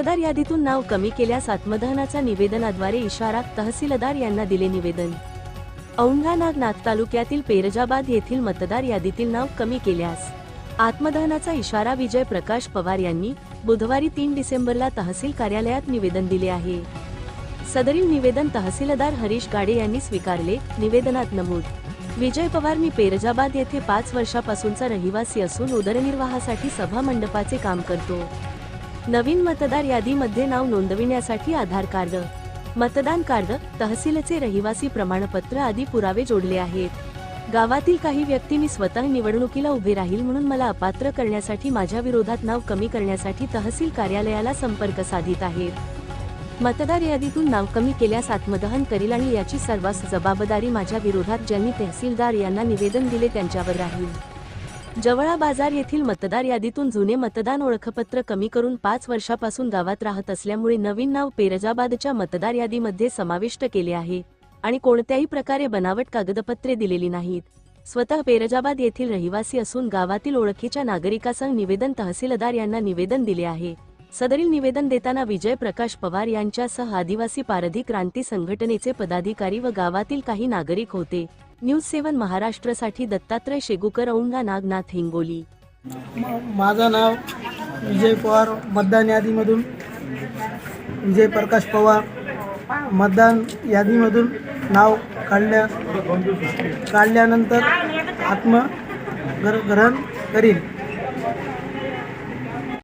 मतदार यादीतून नाव कमी केल्यास आत्मदहनाचा निवेदनाद्वारे इशारा तहसीलदार यांना दिले निवेदन. औंढा नागनाथ तालुक्यातील पेरजाबाद येथील मतदार यादीतील नाव कमी केल्यास आत्मदहनाचा इशारा विजय प्रकाश पवार यांनी बुधवारी तीन डिसेंबरला तहसील कार्यालयात निवेदन दिले आहे. सदरील निवेदन तहसीलदार हरीश गाडे यांनी स्वीकारले. निवेदनात नमूद. विजय पवार मी पेरजाबाद येथे पाच वर्षापासूनचा रहिवासी असून उदरनिर्वाहासाठी सभा मंडपाचे काम करतो. नवीन मतदार यादीमध्ये नाव नोंदविण्यासाठी आधार कार्ड मतदान कार्ड तहसीलचे रहिवासी प्रमाणपत्र आदी पुरावे जोडले आहेत. गावातील काही व्यक्ती मी स्वतः निवडणुकीला उभे राहील म्हणून मला अपात्र करण्यासाठी माझ्या विरोधात नाव कमी करण्यासाठी तहसील कार्यालयाला संपर्क साधित आहेत. मतदार यादीतून नाव कमी केल्यास आत्मदहन करील आणि याची सर्वात जबाबदारी माझ्या विरोधात ज्यांनी तहसीलदार यांना निवेदन दिले त्यांच्यावर राहील. जवळा बाजार येथील मतदार यादीतून जुने मतदान ओळखपत्र कमी करून पाच वर्षापासून गावात राहत असल्यामुळे नवीन नाव पेरजाबादच्या मतदार यादीमध्ये समाविष्ट केले आहे आणि कोणत्याही प्रकारे बनावट कागदपत्रे दिलेली नाहीत. स्वतः पेरजाबाद येथील रहिवासी असून गावातील ओळखीच्या नागरिकासह निवेदन तहसीलदार यांना निवेदन दिले आहे. सदरील निवेदन देताना विजय प्रकाश पवार यांच्यासह आदिवासी पारधी क्रांती संघटनेचे पदाधिकारी व गावातील काही नागरिक होते. न्यूज सेवन महाराष्ट्रसाठी दत्तात्रय शेगुकर औंगा नागनाथ हिंगोली. माझं नाव विजय पवार मतदान यादीमधून. विजय प्रकाश पवार मतदान यादीमधून नाव काढल्या काढल्यानंतर आत्म ग्र- ग्रहण करीन.